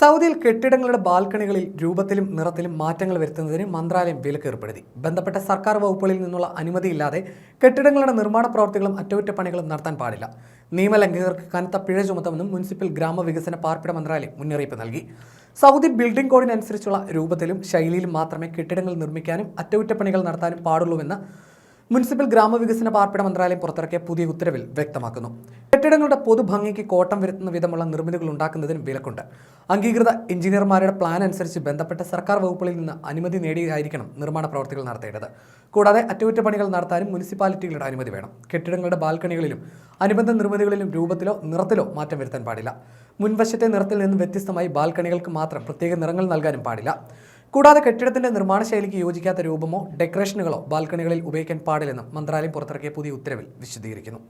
സൗദിയിൽ കെട്ടിടങ്ങളുടെ ബാൽക്കണികളിൽ രൂപത്തിലും നിറത്തിലും മാറ്റങ്ങൾ വരുത്തുന്നതിന് മന്ത്രാലയം വിലക്ക് ഏർപ്പെടുത്തി. ബന്ധപ്പെട്ട സർക്കാർ വകുപ്പുകളിൽ നിന്നുള്ള അനുമതിയില്ലാതെ കെട്ടിടങ്ങളുടെ നിർമ്മാണ പ്രവർത്തികളും അറ്റകുറ്റപ്പണികളും നടത്താൻ പാടില്ല. നിയമലംഘകർക്ക് കനത്ത പിഴ ചുമത്തുമെന്നും മുനിസിപ്പൽ ഗ്രാമവികസന പാർപ്പിട മന്ത്രാലയം മുന്നറിയിപ്പ് നൽകി. സൗദി ബിൽഡിംഗ് കോഡിനനുസരിച്ചുള്ള രൂപത്തിലും ശൈലിയിലും മാത്രമേ കെട്ടിടങ്ങൾ നിർമ്മിക്കാനും അറ്റകുറ്റപ്പണികൾ നടത്താനും പാടുള്ളൂവെന്ന് മുനിസിപ്പൽ ഗ്രാമവികസന പാർപ്പിട മന്ത്രാലയം പുറത്തിറക്കിയ പുതിയ ഉത്തരവിൽ വ്യക്തമാക്കുന്നു. കെട്ടിടങ്ങളുടെ പൊതുഭംഗിക്ക് കോട്ടം വരുത്തുന്ന വിധമുള്ള നിർമ്മിതികൾ ഉണ്ടാക്കുന്നതിന് വിലക്കുണ്ട്. അംഗീകൃത എഞ്ചിനീയർമാരുടെ പ്ലാൻ അനുസരിച്ച് ബന്ധപ്പെട്ട സർക്കാർ വകുപ്പുകളിൽ നിന്ന് അനുമതി നേടിയായിരിക്കണം നിർമ്മാണ പ്രവർത്തികൾ നടത്തേണ്ടത്. കൂടാതെ അറ്റകുറ്റപ്പണികൾ നടത്താനും മുനിസിപ്പാലിറ്റികളുടെ അനുമതി വേണം. കെട്ടിടങ്ങളുടെ ബാൽക്കണികളിലും അനുബന്ധ നിർമ്മിതികളിലും രൂപത്തിലോ നിറത്തിലോ മാറ്റം വരുത്താൻ പാടില്ല. മുൻവശത്തെ നിറത്തിൽ നിന്ന് വ്യത്യസ്തമായി ബാൽക്കണികൾക്ക് മാത്രം പ്രത്യേക നിറങ്ങൾ നൽകാനും പാടില്ല. കൂടാതെ കെട്ടിടത്തിന്റെ നിർമ്മാണ ശൈലിക്ക് യോജിക്കാത്ത രൂപമോ ഡെക്കറേഷനുകളോ ബാൽക്കണികളിൽ ഉപയോഗിക്കാൻ പാടില്ലെന്നും മന്ത്രാലയം പുറത്തിറക്കിയ പുതിയ ഉത്തരവിൽ വിശദീകരിക്കുന്നു.